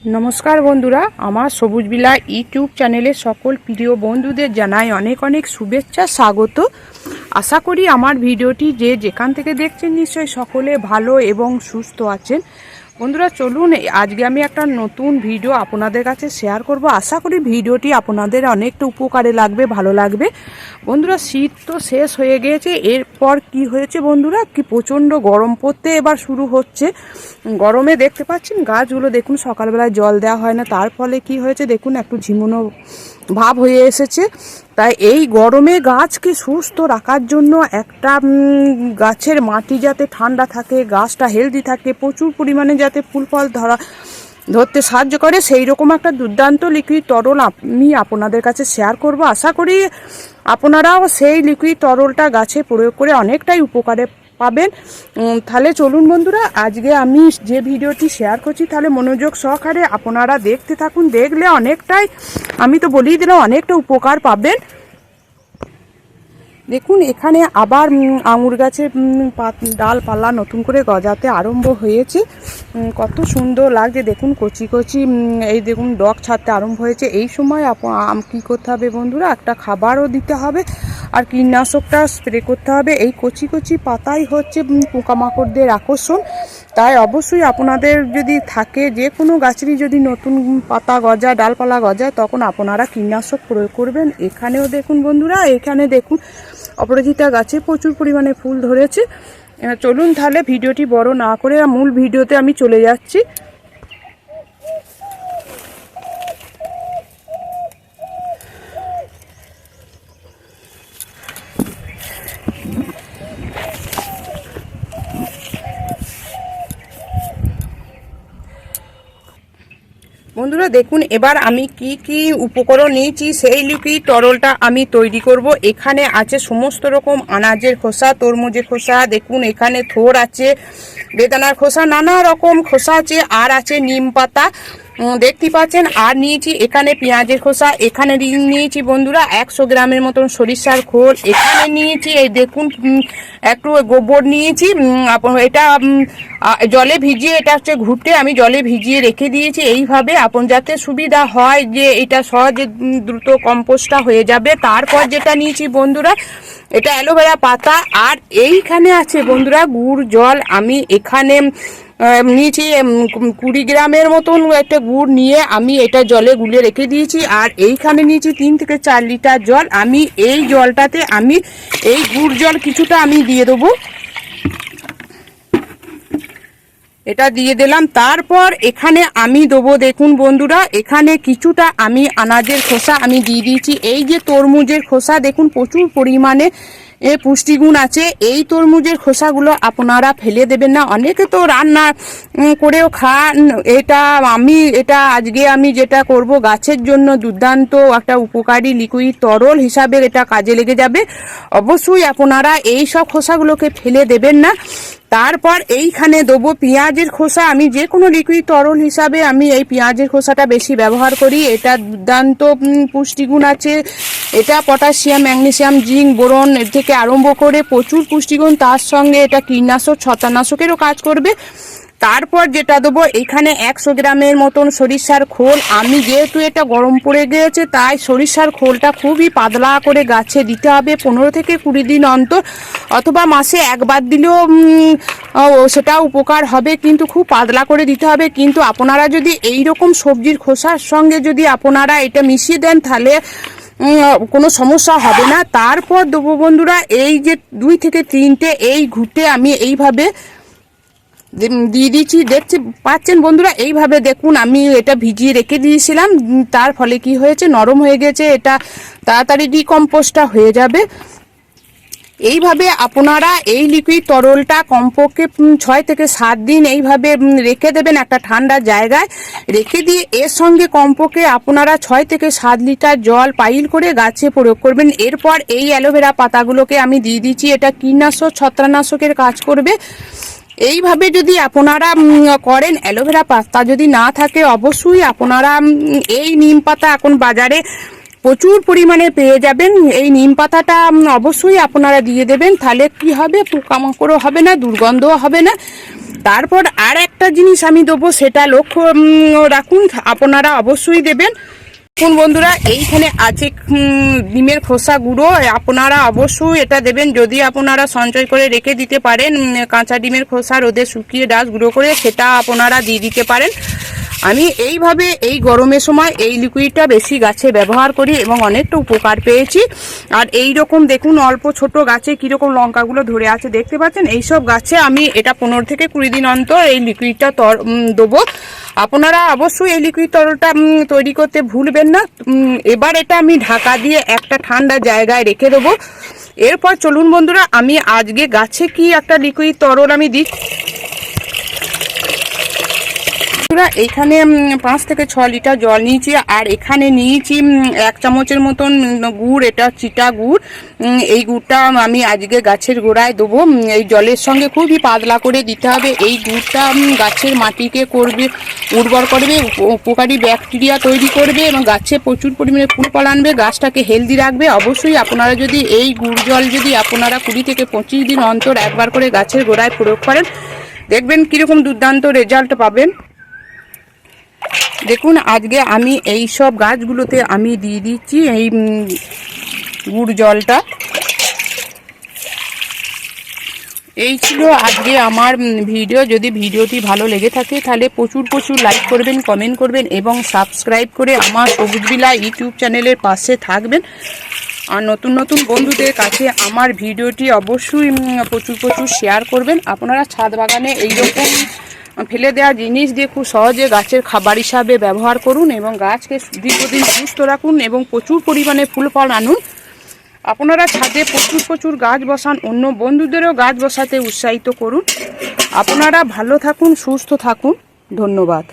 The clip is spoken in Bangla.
নমস্কার বন্ধুরা, আমার সবুজ বিলা ইউটিউব চ্যানেলে সকল প্রিয় বন্ধুদের জানাই অনেক অনেক শুভেচ্ছা, স্বাগত। আশা করি আমার ভিডিওটি যে যেখান থেকে দেখছেন নিশ্চয়ই সকলে ভালো এবং সুস্থ আছেন। বন্ধুরা, চলুন আজকে আমি একটা নতুন ভিডিও আপনাদের কাছে শেয়ার করব। আশা করি ভিডিওটি আপনাদের অনেকটা উপকারে লাগবে, ভালো লাগবে। বন্ধুরা, শীত তো শেষ হয়ে গিয়েছে, এরপর কি হয়েছে বন্ধুরা? কি প্রচণ্ড গরম পড়তে এবার শুরু হচ্ছে। গরমে দেখতে পাচ্ছেন, গাছগুলো দেখুন, সকালবেলায় জল দেওয়া হয় না, তার ফলে কি হয়েছে দেখুন, একটু ঝিমুনো ভাব হয়ে এসেছে। তাই এই গরমে গাছকে সুস্থ রাখার জন্য একটা গাছের মাটি যাতে ঠান্ডা থাকে, গাছটা হেলদি থাকে, প্রচুর পরিমাণে যাতে ফুল ফল ধরা, ধরতে সাহায্য করে সেই রকম একটা দুর্দান্ত লিকুইড তরল আমি আপনাদের কাছে শেয়ার করব। আশা করি আপনারাও সেই লিকুইড তরলটা গাছে প্রয়োগ করে অনেকটাই উপকারে পাবেন। তাহলে চলুন বন্ধুরা আজকে আমি যে ভিডিওটি শেয়ার করছি তাহলে মনোযোগ সহকারে আপনারা দেখতে থাকুন দেখলে অনেকটাই আমি তো বলেই দিলাম অনেকটা উপকার পাবেন। দেখুন এখানে আবার আঙুর উম, পাত- ডালপালা নতুন করে গজাতে আরম্ভ হয়েছে। কত সুন্দর লাগছে দেখুন কচি কচি এই দেখুন ডগ ছাড়তে আরম্ভ হয়েছে। এই সময় আপ- কি করতে হবে বন্ধুরা একটা খাবারও দিতে হবে। আর কীটনাশকটা স্প্রে করতে হবে। এই কচি কচি পাতাই হচ্ছে পোকামাকড়দের আকর্ষণ। তাই অবশ্যই আপনাদের যদি থাকে, যে কোনো গাছেরই যদি নতুন পাতা গজায় ডালপালা গজায় তখন আপনারা কীটনাশক প্রয়োগ করবেন। এখানেও দেখুন বন্ধুরা, এখানে দেখুন, অপরাজিতা গাছে প্রচুর পরিমাণে ফুল ধরেছে। চলুন তাহলে ভিডিওটি বড় না করে মূল ভিডিওতে আমি চলে যাচ্ছি। বন্ধুরা দেখুন, এবার আমি কি কি উপকরণ নিয়েছি, সেই লুকি তরলটা আমি তৈরি করব। এখানে আছে সমস্ত রকম আনাজের খোসা, তরমুজের খোসা, দেখুন এখানে থোর আছে, বেদানার খোসা, নানা রকম খোসা আছে, আর আছে নিম পাতা। দেখতে পাচ্ছেন, আর নিয়েছি এখানে পেঁয়াজের খোসা, এখানে নিয়েছি বন্ধুরা একশো গ্রামের মতন সরিষার খোল, এখানে নিয়েছি, এই দেখুন একটু গোবর নিয়েছি এটা জলে ভিজিয়ে, এটা হচ্ছে ঘুরতে, আমি জলে ভিজিয়ে রেখে দিয়েছি, এইভাবে আপন যাতে সুবিধা হয় যে এটা সহজে দ্রুত কম্পোস্টটা হয়ে যাবে। তারপর যেটা নিয়েছি বন্ধুরা, এটা অ্যালোভেরা পাতা, আর এইখানে আছে বন্ধুরা গুড়, জল, আমি এখানে নিয়েছি কুড়ি গ্রামের মতন একটা গুড় নিয়ে আমি এটা জলে গুলে রেখে দিয়েছি। আর এইখানে নিয়েছি তিন থেকে চার লিটার জল। আমি এই জলটাতে আমি, এই গুড় জল কিছুটা আমি দিয়ে দেবো। এটা দিয়ে দিলাম। তারপর এখানে আমি দেবো, দেখুন বন্ধুরা, এখানে কিছুটা আমি আনাজের খোসা আমি দিয়ে দিয়েছি। এই যে তরমুজের খোসা, দেখুন প্রচুর পরিমাণে এ পুষ্টিগুণ আছে। এই তরমুজের খোসাগুলো আপনারা ফেলে দেবেন না। অনেকে তো রান্না করেও খান। এটা আমি, এটা আজকে আমি যেটা করব, গাছের জন্য দুর্দান্ত একটা উপকারী লিকুইড তরল হিসাবে এটা কাজে লেগে যাবে। অবশ্যই আপনারা এই সব খোসাগুলোকে ফেলে দেবেন না। তারপর এইখানে দেবো পেঁয়াজের খোসা। আমি যে কোনো লিকুইড তরল হিসাবে আমি এই পেঁয়াজের খোসাটা বেশি ব্যবহার করি। এটা দুর্দান্ত পুষ্টিগুণ আছে। এটা পটাশিয়াম ম্যাগনেশিয়াম জিঙ্ক, বোরন এর থেকে আরম্ভ করে প্রচুর পুষ্টিগুণ। তার সঙ্গে এটা কীটনাশক, ছত্রাকনাশকেরও কাজ করবে। তারপর যেটা দেবো, এখানে একশো গ্রামের মতন সরিষার খোল। আমি যেহেতু এটা গরম পড়ে গিয়েছে, তাই সরিষার খোলটা খুবই পাতলা করে গাছে দিতে হবে পনেরো থেকে কুড়ি দিন অন্তর, অথবা মাসে একবার দিলেও সেটা উপকার হবে, কিন্তু খুব পাতলা করে দিতে হবে। কিন্তু আপনারা যদি এই রকম সবজির খোসার সঙ্গে যদি আপনারা এটা মিশিয়ে দেন, তাহলে কোনো সমস্যা হবে না। তারপর দেবো বন্ধুরা, এই যে দুই থেকে তিনটে, এই ঘুটে আমি এইভাবে দিয়ে দিচ্ছি দেখছি, পাচ্ছেন বন্ধুরা, এইভাবে দেখুন, আমি এটা ভিজিয়ে রেখে দিয়েছিলাম তার ফলে কি হয়েছে, নরম হয়ে গেছে, এটা তাড়াতাড়ি ডিকম্পোস্টটা হয়ে যাবে। এইভাবে আপনারা এই লিকুইড তরলটা কমপক্ষে ছয় থেকে সাত দিন এইভাবে রেখে দেবেন একটা ঠান্ডা জায়গায়। রেখে দিয়ে এর সঙ্গে কমপক্ষে আপনারা ছয় থেকে সাত লিটার জল পাইল করে গাছে প্রয়োগ করবেন। এরপর এই অ্যালোভেরা পাতাগুলোকে আমি দিয়ে দিচ্ছি, এটা কীটনাশক, ছত্রাকনাশকের কাজ করবে। এইভাবে যদি আপনারা করেন, অ্যালোভেরা পাস্তা যদি না থাকে, অবশ্যই আপনারা এই নিম পাতা এখন বাজারে প্রচুর পরিমাণে পেয়ে যাবেন। এই নিম পাতাটা অবশ্যই আপনারা দিয়ে দেবেন। তাহলে কি হবে? পোকামাকড়ও হবে না, দুর্গন্ধও হবে না। তারপর আর একটা জিনিস আমি দেবো, সেটা লক্ষ্য রাখুন, আপনারা অবশ্যই দেবেন। কোন বন্ধুরা, এইখানে আছে ডিমের খোসা গুঁড়ো। আপনারা অবশ্যই এটা দেবেন। যদি আপনারা সঞ্চয় করে রেখে দিতে পারেন কাঁচা ডিমের খোসা রোদে শুকিয়ে ডাস গুঁড়ো করে, সেটা আপনারা দিয়ে দিতে পারেন। আমি এইভাবে এই গরমের সময় এই লিকুইডটা বেশি গাছে ব্যবহার করি এবং অনেকটা উপকার পেয়েছি। আর এই রকম দেখুন, অল্প ছোট গাছে কীরকম লঙ্কাগুলো ধরে আছে, দেখতে পাচ্ছেন? এইসব গাছে আমি এটা পনেরো থেকে কুড়ি দিন অন্তর এই লিকুইডটা তর দেবো। আপনারা অবশ্যই এই লিকুইড তরলটা তৈরি করতে ভুলবেন না। এবার এটা আমি ঢাকা দিয়ে একটা ঠান্ডা জায়গায় রেখে দেবো। এরপর চলুন বন্ধুরা, আমি আজকে গাছে কি একটা লিকুইড তরল আমি দিই। বন্ধুরা, এখানে পাঁচ থেকে ছ লিটার জল নিয়েছি আর এখানে নিয়েছি এক চামচের মতন গুড়, এটা চিটা গুড়। এই গুড়টা আমি আজকে গাছের গোড়ায় দেবো। এই জলের সঙ্গে খুবই পাতলা করে দিতে হবে। এই গুড়টা গাছের মাটিকে করবে, উর্বর করবে, উপ- উপকারী ব্যাকটেরিয়া তৈরি করবে এবং গাছে প্রচুর পরিমাণে ফুল ফল আনবে, গাছটাকে হেলদি রাখবে। অবশ্যই আপনারা যদি এই গুড় জল যদি আপনারা কুড়ি থেকে পঁচিশ দিন অন্তর একবার করে গাছের গোড়ায় প্রয়োগ করেন, দেখবেন কীরকম দুর্দান্ত রেজাল্ট পাবেন। দেখুন, আজকে আমি এই সব গাছগুলোতে আমি দিয়ে দিচ্ছি এই গুড় জলটা। এই ছিল আজকে আমার ভিডিও। যদি ভিডিওটি ভালো লেগে থাকে, তাহলে প্রচুর প্রচুর লাইক করবেন, কমেন্ট করবেন এবং সাবস্ক্রাইব করে আমার সবুজ বিলা ইউটিউব চ্যানেলের পাশে থাকবেন। আর নতুন নতুন বন্ধুদের কাছে আমার ভিডিওটি অবশ্যই প্রচুর প্রচুর শেয়ার করবেন। আপনারা ছাদ বাগানে এইরকম ফেলে দেওয়া জিনিস দিয়ে খুব সহজে গাছের খাবার হিসাবে ব্যবহার করুন এবং গাছকে দীর্ঘদিন সুস্থ রাখুন এবং প্রচুর পরিমাণে ফুল ফল আনুন। আপনারা ছাদে প্রচুর প্রচুর গাছ বসান, অন্য বন্ধুদেরও গাছ বসাতে উৎসাহিত করুন। আপনারা ভালো থাকুন, সুস্থ থাকুন। ধন্যবাদ।